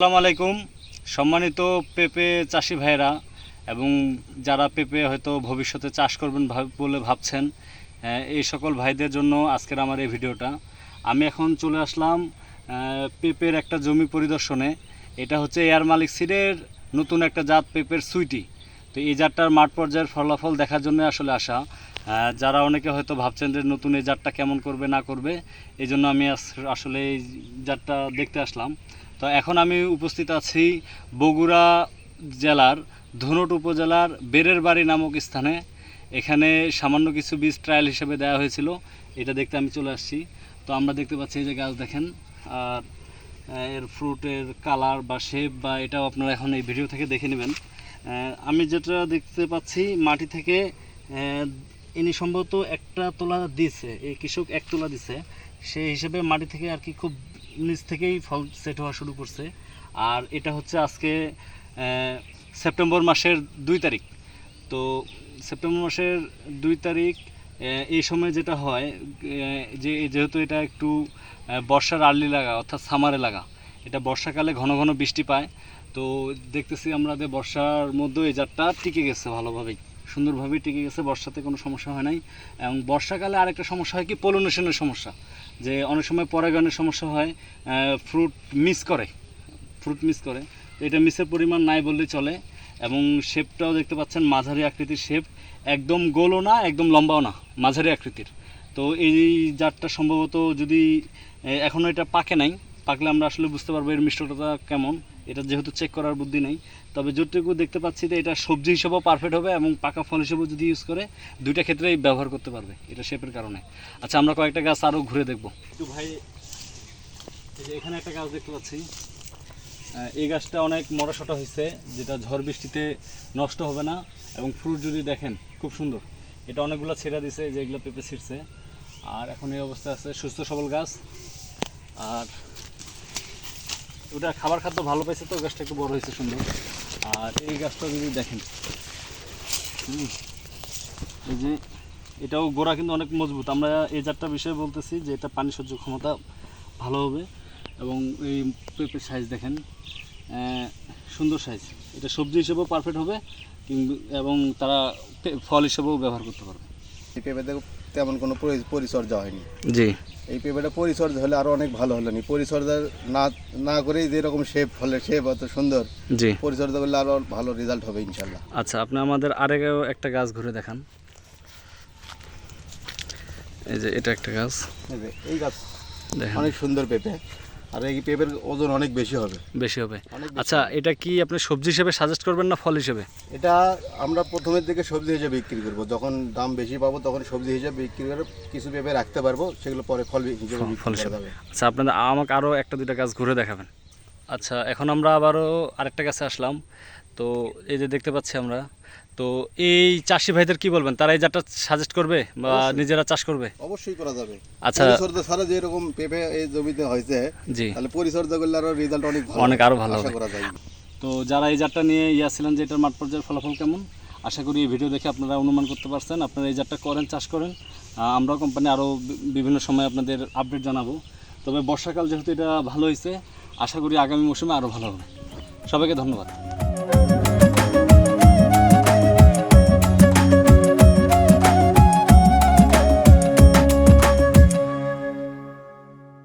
আসসালামু আলাইকুম। সম্মানিত পেঁপে চাষি ভাইয়েরা এবং যারা পেঁপে হয়তো ভবিষ্যতে চাষ করবেন বলে ভাবছেন এই সকল ভাইদের জন্য আজকের আমার এই ভিডিওটা। আমি এখন চলে আসলাম পেঁপের একটা জমি পরিদর্শনে। এটা হচ্ছে এয়ার মালিক সিডের নতুন একটা জাত পেঁপের সুইটি। তো এই জাতটার মাঠ পর্যায়ের ফলাফল দেখার জন্য আসলে আসা। যারা অনেকে হয়তো ভাবছেন যে নতুন এই জাতটা কেমন করবে, না করবে এই জন্য আমি আসলে এই জাতটা দেখতে আসলাম। তো এখন আমি উপস্থিত আছি বগুড়া জেলার ধুনট উপজেলার বেরের বাড়ি নামক স্থানে। এখানে সামান্য কিছু বীজ ট্রায়াল হিসেবে দেওয়া হয়েছিল। এটা দেখতে আমি চলে আসছি। তো আমরা দেখতে পাচ্ছি এই যে গাছ দেখেন, আর এর ফ্রুটের কালার বা শেপ বা এটাও আপনারা এখন এই ভিডিও থেকে দেখে নেবেন। আমি যেটা দেখতে পাচ্ছি, মাটি থেকে ইনি সম্ভবত একটা তোলা দিছে, এই কৃষক এক তোলা দিছে। সেই হিসেবে মাটি থেকে আর কি খুব নিচ থেকেই ফল সেট হওয়া শুরু করছে। আর এটা হচ্ছে আজকে সেপ্টেম্বর মাসের দুই তারিখ। তো সেপ্টেম্বর মাসের দুই তারিখ এই সময় যেটা হয় যে যেহেতু এটা একটু বর্ষার আর্লি লাগা, অর্থাৎ সামারে লাগা, এটা বর্ষাকালে ঘন ঘন বৃষ্টি পায়। তো দেখতেছি আমরা যে বর্ষার মধ্যে এই জাতটা টিকে গেছে ভালোভাবেই, সুন্দরভাবেই টিকে গেছে, বর্ষাতে কোনো সমস্যা হয় নাই। এবং বর্ষাকালে আরেকটা সমস্যা হয় কি পলিনেশনের সমস্যা। যে অনেক সময় পরাগায়নের সমস্যা হয় ফ্রুট মিস করে। ফ্রুট মিস করে। এটা মিসের পরিমাণ নাই বললেই চলে। এবং শেপটাও দেখতে পাচ্ছেন, মাঝারি আকৃতির শেপ একদম গোলও না, একদম লম্বাও না, মাঝারি আকৃতির। তো এই জাতটা সম্ভবত যদি এখনও এটা পাকে নাই, পাকলে আমরা আসলে বুঝতে পারব এর মিষ্টতা কেমন। এটা যেহেতু চেক করার বুদ্ধি নেই, তবে যতটুকু দেখতে পাচ্ছি যে এটা সবজি হিসেবেও পারফেক্ট হবে এবং পাকা ফল হিসেবেও যদি ইউজ করে, দুইটা ক্ষেত্রেই ব্যবহার করতে পারবে এটা শেপের কারণে। আচ্ছা আমরা কয়েকটা গাছ আরও ঘুরে দেখব। একটু ভাই এখানে একটা গাছ দেখতে পাচ্ছি। এই গাছটা অনেক মরাশটা হয়েছে, যেটা ঝড় বৃষ্টিতে নষ্ট হবে না এবং ফ্রুট যদি দেখেন, খুব সুন্দর। এটা অনেকগুলো ছেড়া দিছে, যেগুলো পেঁপে ছিঁড়ছে। আর এখন এই অবস্থা আছে সুস্থ সবল গাছ। আর ওটা খাবার খাদ্য ভালো পাইছে তো, গাছটা একটু বড় হয়েছে সুন্দর। আর এই গাছটা যদি দেখেন এই যে এটাও গোড়া কিন্তু অনেক মজবুত। আমরা এই জাতটা বিষয়ে বলতেছি যে এটা পানি সহ্য ক্ষমতা ভালো হবে এবং এই পেঁপের সাইজ দেখেন সুন্দর সাইজ এটা সবজি হিসেবেও পারফেক্ট হবে এবং তারা ফল হিসেবেও ব্যবহার করতে পারবে। এই পেঁপেতে তেমন কোনো পরিচর্যা হয়নি। জি। এই পেঁপেটা পরিচর্যা হলে আরও অনেক ভালো হলো নি। পরিচর্যা না না করেই যেরকম শেপ হলে শেপ অত সুন্দর জি। পরিচর্যা করলে আরও ভালো রেজাল্ট হবে ইনশাল্লাহ আচ্ছা আপনি আমাদের আরেক একটা গাছ ঘুরে দেখান। এই যে এটা একটা গাছ। এই গাছ অনেক সুন্দর পেঁপে। আর এই পেঁপের ওজন অনেক বেশি হবে। বেশি হবে। আচ্ছা এটা কি আপনি সবজি হিসেবে সাজেস্ট করবেন না ফল হিসেবে? এটা আমরা প্রথমের দিকে সবজি হিসেবে বিক্রি করব। যখন দাম বেশি পাবো তখন সবজি হিসেবে বিক্রি করে কিছু পেঁপে রাখতে পারব সেগুলো পরে ফল হিসেবে ফল- বিক্রি ফল হিসেবে। আচ্ছা আপনাদের আমাকে আরও একটা দুইটা গাছ ঘুরে দেখাবেন। আচ্ছা এখন আমরা আবারও আরেকটা গাছে আসলাম। তো এই যে দেখতে পাচ্ছি আমরা তো এই চাষি ভাইদের কি বলবেন? তারা এই জাতটা সাজেস্ট করবে বা নিজেরা চাষ করবে? অবশ্যই করা যাবে। আচ্ছা। পরিচর্যা ছাড়া যেরকম পেঁপে এই জমিতে হয়েছে জি। তাহলে পরিচর্যা করলে আরও রেজাল্ট অনেক ভালো অনেক আরও ভালো হবে। করা যায়। তো যারা এই জাতটা নিয়ে ইয়া ছিলেন যে এটার মাঠ পর্যায়ের ফলাফল কেমন? আশা করি এই ভিডিও দেখে আপনারা অনুমান করতে পারছেন। আপনারা এই জাতটা করেন চাষ করেন। আহ, আমরাও কোম্পানি আরও বিভিন্ন সময় আপনাদের আপডেট জানাব। তবে বর্ষাকাল যেহেতু এটা ভালো হয়েছে আশা করি আগামী মৌসুমে আরও ভালো হবে। সবাইকে ধন্যবাদ।